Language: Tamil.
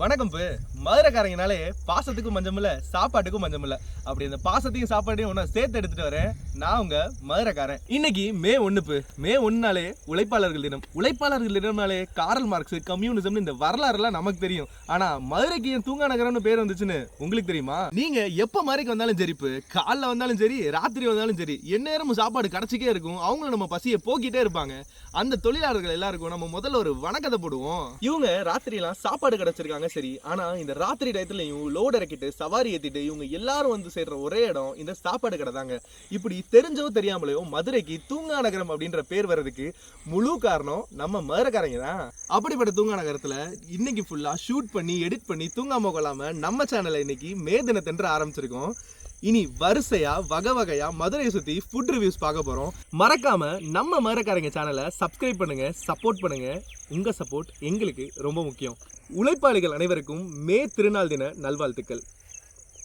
வணக்கம் பு. மதுரைக்காரங்கனாலே பாசத்துக்கும் மஞ்சமில்ல சாப்பாட்டுக்கும் மஞ்சமில்ல. அப்படி இந்த பாசத்தையும் சாப்பாட்டையும் ஒன்றா சேர்த்து எடுத்துட்டு வரேன். நான் உங்க மதுரைக்காரன். இன்னைக்கு மே ஒன்று பு. மே ஒன்னாலே உழைப்பாளர்கள் தினம். உழைப்பாளர்கள் தினம்னாலே காரல் மார்க்ஸ் கம்யூனிசம்னு இந்த வரலாறுலாம் நமக்கு தெரியும். ஆனா மதுரைக்கு ஏன் தூங்கா நகரம்னு பேர் வந்துச்சுன்னு உங்களுக்கு தெரியுமா? நீங்க எப்ப மதுரைக்கு வந்தாலும் சரி இப்போ காலைல வந்தாலும் சரி ராத்திரி வந்தாலும் சரி எந்நேரமும் சாப்பாடு கிடைச்சிக்கே இருக்கும். அவங்களும் நம்ம பசியை போக்கிட்டே இருப்பாங்க. அந்த தொழிலாளர்கள் எல்லாருக்கும் நம்ம முதல்ல ஒரு வணக்கத்தை போடுவோம். இவங்க ராத்திரியெல்லாம் சாப்பாடு கிடைச்சிருக்காங்க சரி ஆனா இந்த ராத்திரி டயத்துலயும் லோட் இறக்கிட்டு சவாரி ஏத்திட்டு இவங்க எல்லாரும் வந்து சேர்ற ஒரே இடம் இந்த சாப்பாடு கடை தாங்க. இப்படி தெரிஞ்சோ தெரியாமலையோ மதுரைக்கு தூங்கா நகரம் அப்படின்ற பேர் வர்றதுக்கு முழு காரணம் நம்ம மதுரைக்காரங்க தான். அப்படிப்பட்ட தூங்கா நகரத்தில் இன்னைக்கு ஃபுல்லாக ஷூட் பண்ணி எடிட் பண்ணி தூங்காமல் கொள்ளாமல் நம்ம சேனலை இன்னைக்கு மே தினத்தன்று ஆரம்பிச்சிருக்கோம். இனி வரிசையா வகை வகையா மதுரையை சுத்தி ஃபுட் ரிவ்யூஸ் பார்க்க போறோம். மறக்காம நம்ம மதுரைக்காரங்க சேனலை சப்ஸ்கிரைப் பண்ணுங்க சப்போர்ட் பண்ணுங்க. உங்க சப்போர்ட் எங்களுக்கு ரொம்ப முக்கியம். உழைப்பாளிகள் அனைவருக்கும் மே திருநாள் தின நல்வாழ்த்துக்கள்.